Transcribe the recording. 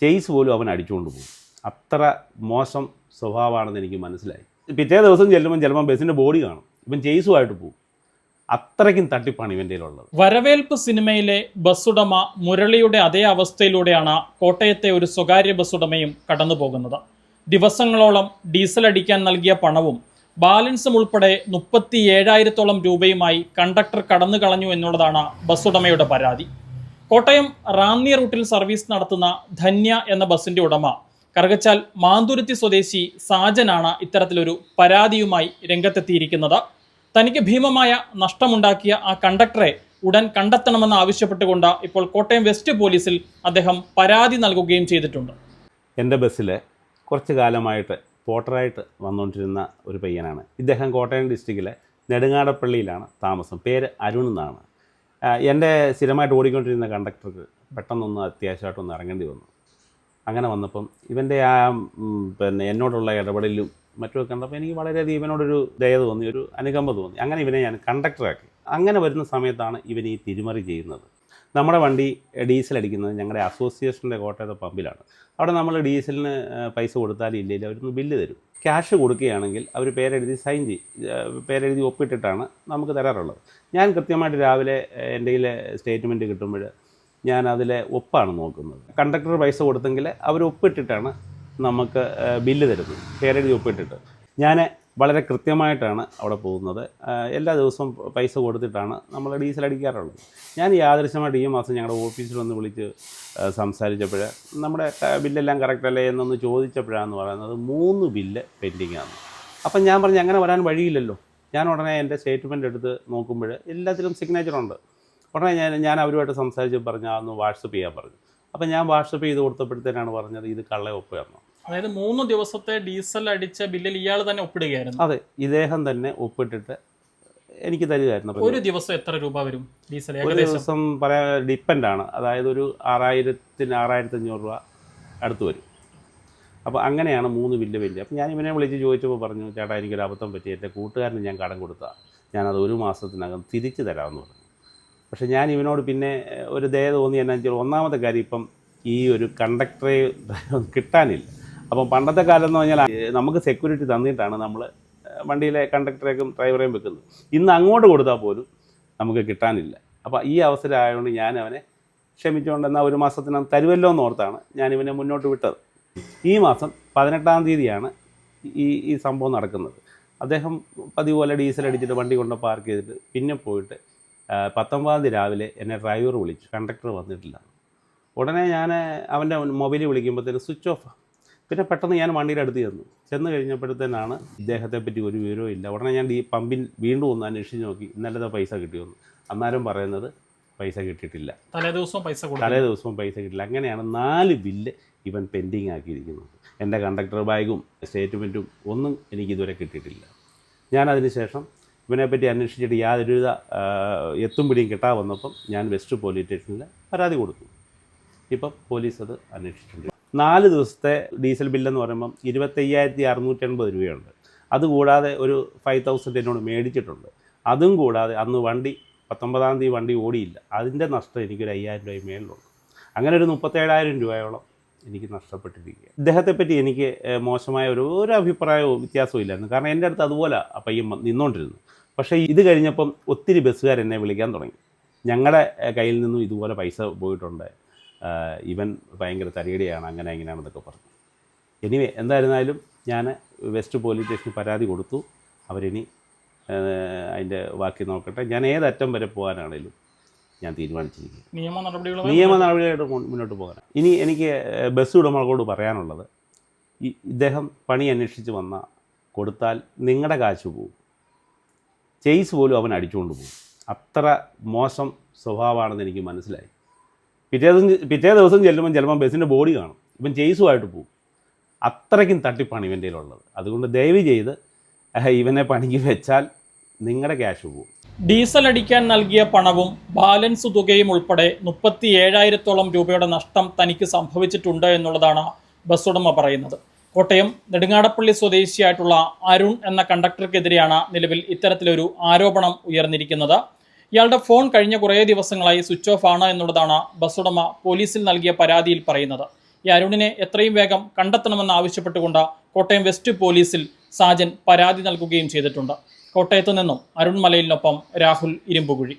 Chase പോലും അവൻ അടിച്ചുകൊണ്ട് പോകും. അത്ര മോശം സ്വഭാവമാണെന്ന് എനിക്ക് മനസ്സിലായി. പിറ്റേ ദിവസം ചെല്ലുമ്പോൾ ചിലപ്പോൾ ബസ്സിന്റെ ബോഡി കാണും. ഇപ്പം ചെയ്സുമായിട്ട് പോകും. അത്രയ്ക്കും തട്ടിപ്പാണ് ഇവന്റെ ഉള്ളത് വരവേൽപ്പ് സിനിമയിലെ ബസ്സുടമ മുരളിയുടെ അതേ അവസ്ഥയിലൂടെയാണ് കോട്ടയത്തെ ഒരു സ്വകാര്യ ബസ്സുടമയും കടന്നു പോകുന്നത്. ദിവസങ്ങളോളം ഡീസൽ അടിക്കാൻ നൽകിയ പണവും ബാലൻസും ഉൾപ്പെടെ മുപ്പത്തി ഏഴായിരത്തോളം രൂപയുമായി കണ്ടക്ടർ കടന്നു കളഞ്ഞു എന്നുള്ളതാണ് ബസ്സുടമയുടെ പരാതി. കോട്ടയം റാന്നി റൂട്ടിൽ സർവീസ് നടത്തുന്ന ധന്യ എന്ന ബസിന്റെ ഉടമ കറുകച്ചാൽ മാന്തുരുത്തി സ്വദേശി സാജനാണ് ഇത്തരത്തിലൊരു പരാതിയുമായി രംഗത്തെത്തിയിരിക്കുന്നത്. തനിക്ക് ഭീമമായ നഷ്ടമുണ്ടാക്കിയ ആ കണ്ടക്ടറെ ഉടൻ കണ്ടെത്തണമെന്ന് ആവശ്യപ്പെട്ടുകൊണ്ട് ഇപ്പോൾ കോട്ടയം വെസ്റ്റ് പോലീസിൽ അദ്ദേഹം പരാതി നൽകുകയും ചെയ്തിട്ടുണ്ട്. എന്റെ ബസ്സിൽ കുറച്ച് കാലമായിട്ട് പോട്ടറായിട്ട് വന്നുകൊണ്ടിരുന്ന ഒരു പയ്യനാണ്. ഇദ്ദേഹം കോട്ടയം ഡിസ്ട്രിക്റ്റിലെ നെടുങ്ങാടപ്പള്ളിയിലാണ് താമസം. പേര് അരുൺ എന്നാണ്. എന്റെ സ്ഥിരമായിട്ട് ഓടിക്കൊണ്ടിരുന്ന കണ്ടക്ടർക്ക് പെട്ടെന്നൊന്ന് അത്യാവശ്യമായിട്ടൊന്ന് ഇറങ്ങേണ്ടി വന്നു. അങ്ങനെ വന്നപ്പം ഇവന്റെ ആ പിന്നെ എന്നോടുള്ള ഇടപെടലും മറ്റുമൊക്കെ കണ്ടപ്പോൾ എനിക്ക് വളരെയധികം ഇവനോടൊരു ദയ തോന്നി ഒരു അനുകമ്പ തോന്നി. അങ്ങനെ ഇവനെ ഞാൻ കണ്ടക്ടറാക്കി. അങ്ങനെ വരുന്ന സമയത്താണ് ഇവൻ ഈ തിരിമറി ചെയ്യുന്നത്. നമ്മുടെ വണ്ടി ഡീസൽ അടിക്കുന്നത് ഞങ്ങളുടെ അസോസിയേഷന്റെ കോട്ടയത്തെ പമ്പിലാണ്. അവിടെ നമ്മൾ ഡീസലിന് പൈസ കൊടുത്താലും ഇല്ലെങ്കിൽ അവരൊന്ന് ബില്ല് തരും. ക്യാഷ് കൊടുക്കുകയാണെങ്കിൽ അവർ പേരെഴുതി സൈൻ ചെയ്യും പേരെഴുതി ഒപ്പിട്ടിട്ടാണ് നമുക്ക് തരാറുള്ളത്. ഞാൻ കൃത്യമായിട്ട് രാവിലെ എന്റെ സ്റ്റേറ്റ്മെന്റ് കിട്ടുമ്പോൾ ഞാൻ അതിലെ ഒപ്പാണ് നോക്കുന്നത്. കണ്ടക്ടർ പൈസ കൊടുത്തെങ്കിൽ അവർ ഒപ്പിട്ടിട്ടാണ് നമുക്ക് ബില്ല് തരുന്നത്. പേരെഴുതി ഒപ്പിട്ടിട്ട്. ഞാൻ വളരെ കൃത്യമായിട്ടാണ് അവിടെ പോകുന്നത്. എല്ലാ ദിവസവും പൈസ കൊടുത്തിട്ടാണ് നമ്മൾ ഡീസൽ അടിക്കാറുള്ളത്. ഞാൻ യാദൃശ്യമായിട്ട് ഈ മാസം ഞങ്ങളുടെ ഓഫീസിൽ വന്ന് വിളിച്ച് സംസാരിച്ചപ്പോൾ നമ്മുടെ ബില്ലെല്ലാം കറക്റ്റ് അല്ലേ എന്നൊന്ന് ചോദിച്ചപ്പോഴാണെന്ന് പറയുന്നത് മൂന്ന് ബില്ല് പെൻഡിങ്ങാണ് അപ്പം ഞാൻ പറഞ്ഞു അങ്ങനെ വരാൻ വഴിയില്ലല്ലോ. ഞാൻ ഉടനെ എന്റെ സ്റ്റേറ്റ്മെന്റ് എടുത്ത് നോക്കുമ്പോൾ എല്ലാത്തിലും സിഗ്നേച്ചറുണ്ട് ഉടനെ ഞാൻ ഞാൻ അവരുമായിട്ട് സംസാരിച്ച് പറഞ്ഞു അതൊന്ന് ഒന്ന് വാട്സപ്പ് ചെയ്യാൻ പറഞ്ഞു. അപ്പം ഞാൻ വാട്സപ്പ് ചെയ്ത് കൊടുത്തപ്പോഴത്തേനാണ് പറഞ്ഞത് ഇത് കള്ളയൊപ്പ് ഒപ്പ് തരണം അതായത് മൂന്ന് ദിവസത്തെ ഡീസൽ അടിച്ച ബില്ലിൽ ഇയാൾ തന്നെ ഒപ്പിടുകയായിരുന്നു. അതെ ഇദ്ദേഹം തന്നെ ഒപ്പിട്ടിട്ട് എനിക്ക് തരികയായിരുന്നു ഒരു ദിവസം എത്ര രൂപ വരും ഡീസൽ ഒരു ദിവസം പറയാൻ ആണ്. അതായത് ഒരു ആറായിരത്തിന് ആറായിരത്തി അഞ്ഞൂറ് രൂപ അടുത്ത് വരും. അപ്പോൾ അങ്ങനെയാണ് മൂന്ന് ബില്ല് വലിയ. അപ്പോൾ ഞാൻ ഇവനെ വിളിച്ച് ചോദിച്ചപ്പോൾ പറഞ്ഞു ചേട്ടാ എനിക്കൊരു അബദ്ധം പറ്റി. എന്റെ കൂട്ടുകാരന് ഞാൻ കടം കൊടുത്താൽ ഞാനത് ഒരു മാസത്തിനകം തിരിച്ചു തരാമെന്ന് പറഞ്ഞു. പക്ഷേ ഞാൻ ഇവനോട് പിന്നെ ഒരു ദയ തോന്നി എന്നാ വെച്ചാൽ ഒന്നാമത്തെ കാര്യം ഇപ്പം ഈ ഒരു കണ്ടക്ടറെ കിട്ടാനില്ല. അപ്പം പണ്ടത്തെ കാലം എന്ന് പറഞ്ഞാൽ നമുക്ക് സെക്യൂരിറ്റി തന്നിട്ടാണ് നമ്മൾ വണ്ടിയിലെ കണ്ടക്ടറേക്കും ഡ്രൈവറേയും വെക്കുന്നത്. ഇന്ന് അങ്ങോട്ട് കൊടുത്താൽ പോലും നമുക്ക് കിട്ടാനില്ല. അപ്പോൾ ഈ അവസരം ആയതുകൊണ്ട് ഞാൻ അവനെ ക്ഷമിച്ചുകൊണ്ട് എന്നാൽ ഒരു മാസത്തിനകം തരുമല്ലോ എന്ന് ഓർത്താണ് ഞാൻ ഇവനെ മുന്നോട്ട് വിട്ടത്. ഈ മാസം പതിനെട്ടാം തീയതിയാണ് ഈ ഈ സംഭവം നടക്കുന്നത്. അദ്ദേഹം പതിവ് പോലെ ഡീസൽ അടിച്ചിട്ട് വണ്ടി കൊണ്ട് പാർക്ക് ചെയ്തിട്ട് പിന്നെ പോയിട്ട് പത്തൊമ്പതാം തീയതി രാവിലെ എന്നെ ഡ്രൈവർ വിളിച്ചു. കണ്ടക്ടർ വന്നിട്ടില്ല. ഉടനെ ഞാൻ അവന്റെ മൊബൈലിൽ വിളിക്കുമ്പോഴത്തേന് സ്വിച്ച് ഓഫ് പിന്നെ പെട്ടെന്ന് ഞാൻ വണ്ടിയുടെ അടുത്ത് ചെന്നു. ചെന്ന് കഴിഞ്ഞപ്പോഴത്തേനാണ് ഇദ്ദേഹത്തെ പറ്റി ഒരു വിവരവും ഇല്ല. ഉടനെ ഞാൻ ഈ പമ്പിൽ വീണ്ടും ഒന്ന് അന്വേഷിച്ച് നോക്കി. ഇന്നലത്തെ പൈസ കിട്ടിയൊന്നു. അന്നേരം പറയുന്നത് പൈസ കിട്ടിയിട്ടില്ല. തലേ ദിവസവും പൈസ തലേ ദിവസവും പൈസ കിട്ടില്ല അങ്ങനെയാണ് നാല് ബില്ല് ഇവൻ പെൻഡിങ് ആക്കിയിരിക്കുന്നത്. എന്റെ കണ്ടക്ടർ ബാഗും സ്റ്റേറ്റ്മെന്റും ഒന്നും എനിക്കിതുവരെ കിട്ടിയിട്ടില്ല. ഞാൻ അതിനുശേഷം ഇവനെപ്പറ്റി അന്വേഷിച്ചിട്ട് യാതൊരുവിധ എത്തും പിടിയും കിട്ടാൻ വന്നപ്പം ഞാൻ വെസ്റ്റ് പോലീസ് സ്റ്റേഷനിൽ പരാതി കൊടുത്തു. ഇപ്പം പോലീസ് അത് അന്വേഷിച്ചിട്ടുണ്ട്. നാല് ദിവസത്തെ ഡീസൽ ബില്ലെന്ന് പറയുമ്പം ഇരുപത്തയ്യായിരത്തി അറുന്നൂറ്റി എൺപത് രൂപയുണ്ട്. അതുകൂടാതെ ഒരു ഫൈവ് തൗസൻഡ് എന്നോട് മേടിച്ചിട്ടുണ്ട്. അതും കൂടാതെ അന്ന് വണ്ടി പത്തൊമ്പതാം തീയതി വണ്ടി ഓടിയില്ല. അതിന്റെ നഷ്ടം എനിക്കൊരു അയ്യായിരം രൂപ മേളിലുണ്ട്. അങ്ങനെ ഒരു മുപ്പത്തേഴായിരം രൂപയോളം എനിക്ക് നഷ്ടപ്പെട്ടിരിക്കുക ഇദ്ദേഹത്തെ പറ്റി എനിക്ക് മോശമായ ഒരു ഒരു അഭിപ്രായവും വ്യത്യാസവും ഇല്ലായിരുന്നു. കാരണം എന്റെ അടുത്ത് അതുപോലെ ആ പയ്യൻ നിന്നുകൊണ്ടിരുന്നു പക്ഷേ ഇത് കഴിഞ്ഞപ്പം ഒത്തിരി ബസ്സുകാർ എന്നെ വിളിക്കാൻ തുടങ്ങി. ഞങ്ങളുടെ കയ്യിൽ നിന്നും ഇതുപോലെ പൈസ പോയിട്ടുണ്ട്. ഇവൻ ഭയങ്കര തരികടിയാണ് അങ്ങനെ ഇങ്ങനെയാണെന്നൊക്കെ പറഞ്ഞു. എനിവേ എന്തായിരുന്നാലും ഞാൻ വെസ്റ്റ് പോലീസ് സ്റ്റേഷനിൽ പരാതി കൊടുത്തു. അവരിനി അതിന്റെ ബാക്കി നോക്കട്ടെ. ഞാൻ ഏതറ്റം വരെ പോകാനാണേലും ഞാൻ തീരുമാനിച്ചിരിക്കുന്നത് നിയമ നടപടികൾ നിയമ നടപടികളായിട്ട് മുന്നോട്ട് പോകാൻ ഇനി എനിക്ക് ബസ് ഉടമകളോട് പറയാനുള്ളത് ഈ ഇദ്ദേഹം പണി അന്വേഷിച്ച് വന്ന കൊടുത്താൽ നിങ്ങളുടെ കാശ് പോവും. ചെയ്സ് പോലും അവൻ അടിച്ചുകൊണ്ട് പോകും അത്ര മോശം സ്വഭാവമാണെന്ന് എനിക്ക് മനസ്സിലായി. പിറ്റേ ദിവസം പിറ്റേ ദിവസം ചെല്ലുമ്പോൾ ചിലപ്പോൾ ബസ്സിന്റെ ബോഡി കാണും. ഇപ്പം ചെയ്സുമായിട്ട് പോകും അത്രയ്ക്കും തട്ടിപ്പാണ് ഇവന്റെ ഉള്ളത് അതുകൊണ്ട് ദയവ് ചെയ്ത് ഇവനെ പണിക്ക് വെച്ചാൽ നിങ്ങളുടെ ക്യാഷ് പോകും ഡീസൽ അടിക്കാൻ നൽകിയ പണവും ബാലൻസ് തുകയും ഉൾപ്പെടെ മുപ്പത്തി ഏഴായിരത്തോളം രൂപയുടെ നഷ്ടം തനിക്ക് സംഭവിച്ചിട്ടുണ്ട് എന്നുള്ളതാണ് ബസ് ഉടമ പറയുന്നത്. കോട്ടയം നെടുങ്ങാടപ്പള്ളി സ്വദേശിയായിട്ടുള്ള അരുൺ എന്ന കണ്ടക്ടർക്കെതിരെയാണ് നിലവിൽ ഇത്തരത്തിലൊരു ആരോപണം ഉയർന്നിരിക്കുന്നത്. ഇയാളുടെ ഫോൺ കഴിഞ്ഞ കുറേ ദിവസങ്ങളായി സ്വിച്ച് ഓഫ് ആണ് എന്നുള്ളതാണ് ബസ് ഉടമ പോലീസിൽ നൽകിയ പരാതിയിൽ പറയുന്നത്. ഈ അരുണിനെ എത്രയും വേഗം കണ്ടെത്തണമെന്ന് ആവശ്യപ്പെട്ടുകൊണ്ട് കോട്ടയം വെസ്റ്റ് പോലീസിൽ സാജൻ പരാതി നൽകുകയും ചെയ്തിട്ടുണ്ട്. കോട്ടയത്തു നിന്നും അരുൺ മലയിലിനൊപ്പം രാഹുൽ ഇരുമ്പുകുഴി.